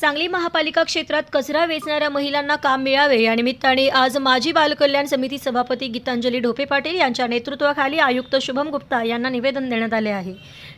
सांगली महापालिका क्षेत्रात कचरा वेचणाऱ्या महिलांना काम मिळावे. या निमित्ताने आज माजी बालकल्याण समिती सभापती गीतांजली ढोपे पाटील यांच्या नेतृत्वाखाली आयुक्त शुभम गुप्ता यांना निवेदन देण्यात आले आहे.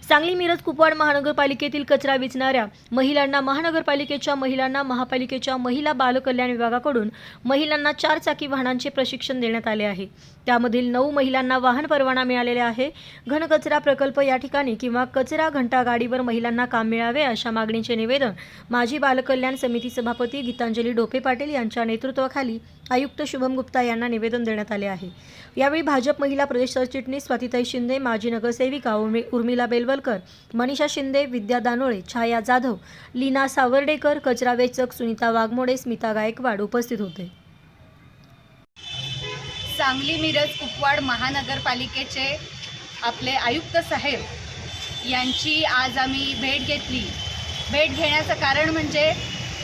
सांगली मिरज कुपवाड महानगरपालिकेतील कचरा वेचणाऱ्या महिलांना महानगरपालिकेच्या महिलांना महापालिकेच्या महिला बालकल्याण विभागाकडून महिलांना चार चाकी वाहनांचे प्रशिक्षण देण्यात आले आहे. त्यामधील नऊ महिलांना वाहन परवाना मिळालेला आहे. घनकचरा प्रकल्प या ठिकाणी किंवा कचरा घंटा गाडीवर महिलांना काम मिळावे अशा मागणीचे निवेदन माजी बालकल्याण समिती सभापती गीतांजली डोपे पाटील यांच्या नेतृत्वाखाली आयुक्त शुभम गुप्ता यांना निवेदन देण्यात आले आहे. यावेळी भाजप महिला प्रदेश सरचिटणीस स्वातिताई शिंदे माजी नगरसेविका उर्मि उर्मिला बेलवलकर मनीषा शिंदे विद्या दानोळे छाया जाधव लीना सावर्डेकर कचरा वेचक सुनीता वाघमोडे स्मिता गायकवाड उपस्थित होते. सांगली मिरज कुपवाड महानगरपालिकेचे आपले आयुक्त साहेब यांची आज आम्ही भेट घेतली. भेट घेण्याचं कारण म्हणजे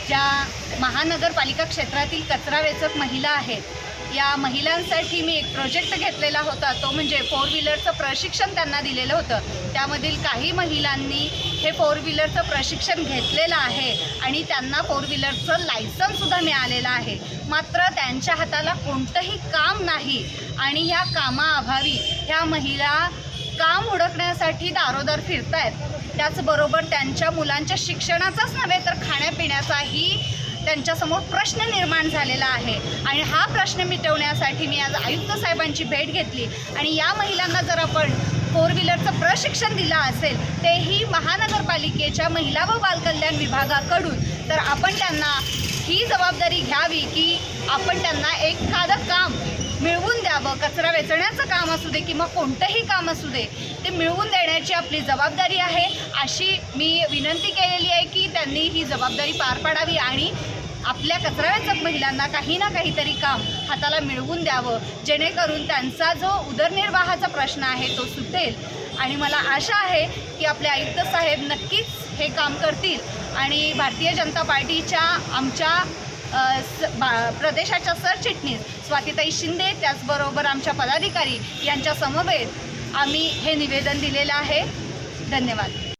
ज्या महानगरपालिका क्षेत्रातील कचरा वेचक महिला आहेत या महिलांसाठी मी एक प्रोजेक्ट घेतलेला होता. तो म्हणजे फोर व्हीलरचं प्रशिक्षण त्यांना दिलेलं होतं. त्यामधील काही महिलांनी हे फोर व्हीलरचं प्रशिक्षण घेतलेलं आहे आणि त्यांना फोर व्हीलरचं लायसन्ससुद्धा मिळालेलं आहे. मात्र त्यांच्या हाताला कोणतंही काम नाही आणि या कामाअभावी ह्या महिला काम हुडकण्यासाठी दारोदार फिरतायत. त्याचबरोबर त्यांच्या मुलांच्या शिक्षणाचाच नव्हे तर खाण्यापिण्याचाही त्यांच्यासमोर प्रश्न निर्माण झालेला आहे. आणि हा प्रश्न मिटवण्यासाठी मी आज आयुक्त साहेबांची भेट घेतली. आणि या महिलांना जर आपण फोर व्हीलरचं प्रशिक्षण दिलं असेल तेही महानगरपालिकेच्या महिला व बालकल्याण विभागाकडून तर आपण त्यांना ही जबाबदारी घ्यावी की आपण त्यांना एखादं काम मिळवून द्यावं कचरा वेचण्याचं काम असू दे किंवा कोणतंही काम असू दे ते मिळवून देण्याची आपली जबाबदारी आहे. अशी मी विनंती केलेली आहे की त्यांनी ही जबाबदारी पार पाडावी आणि आपल्या कचरावेचक महिलांना काही ना काहीतरी काम हाताला मिळवून द्यावं जेणेकरून त्यांचा जो उदरनिर्वाहाचा प्रश्न आहे तो सुटेल. आणि मला आशा आहे की आपले आयुक्त साहेब नक्कीच हे काम करतील आणि भारतीय जनता पार्टीच्या आमच्या स बा प्रदेशाच्या सरचिटणीस स्वातिताई शिंदे त्याचबरोबर आमच्या पदाधिकारी यांच्या समवेत आम्ही हे निवेदन दिलेलं आहे. धन्यवाद.